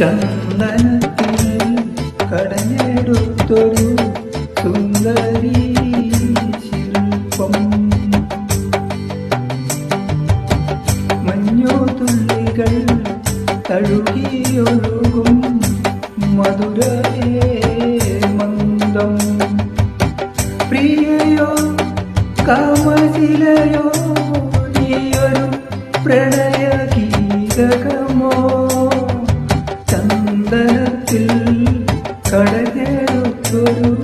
ചന്ദനത്തിൽ കടഞ്ഞെടുത്തൊരു സുന്ദരി ശില്പം. മഞ്ഞുതുള്ളികൾ തഴുകിയൊഴുകും മധുരേ കടഞ്ഞെടുത്തൊരു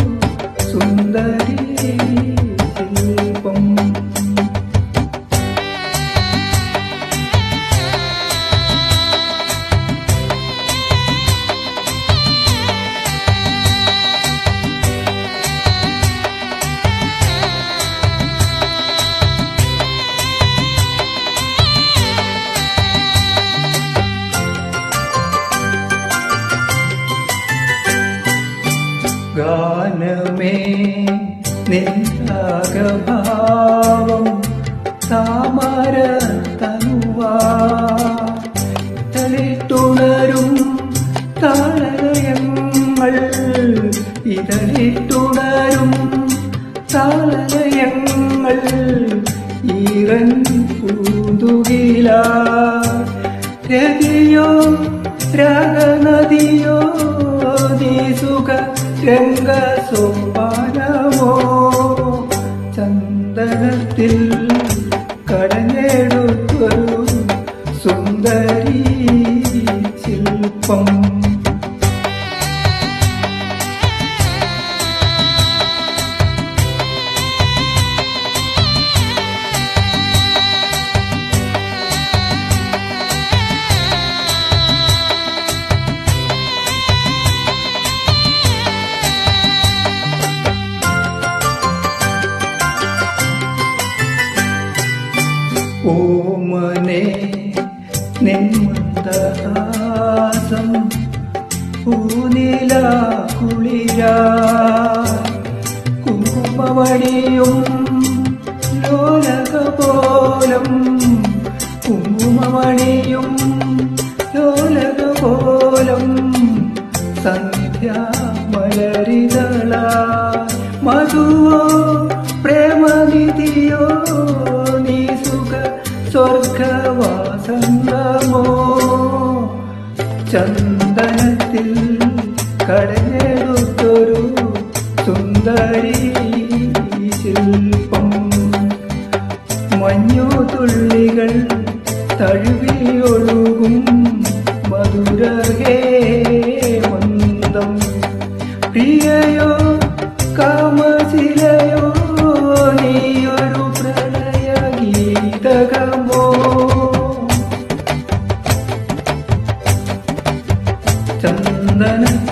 ഗാനമേ നിന്നാഗഭാവം താമര തനുവാ തലിട്ടുണരും താളയങ്ങൾ ഇതളിട്ടുണരും താളയങ്ങൾ ഈറൻ പൂന്തുകില. രതിയോ രാഗനദിയോ നീ സുഖ രംഗ സോപാനമോ ചന്ദനത്തിൽ കടഞ്ഞെടുത്തൊരു സുന്ദരി ഓമനെ നിന്മന്ദഹാസം പൂനില കുളിര കുങ്കുമവണിയും ലോലകപോലം കുങ്കുമവണിയും ലോലകപോലം സന്ധ്യാമലരിതള മധുവോ പ്രേമനിധിയോ സ്വർഗവാസന്തമോ? ചന്ദനത്തിൽ കടഞ്ഞെടുത്തൊരു സുന്ദരി ശില്പം. മഞ്ഞു തുള്ളികൾ തഴുവിയൊഴുകും മധുരഹേ ചന്ദനത്തിൽ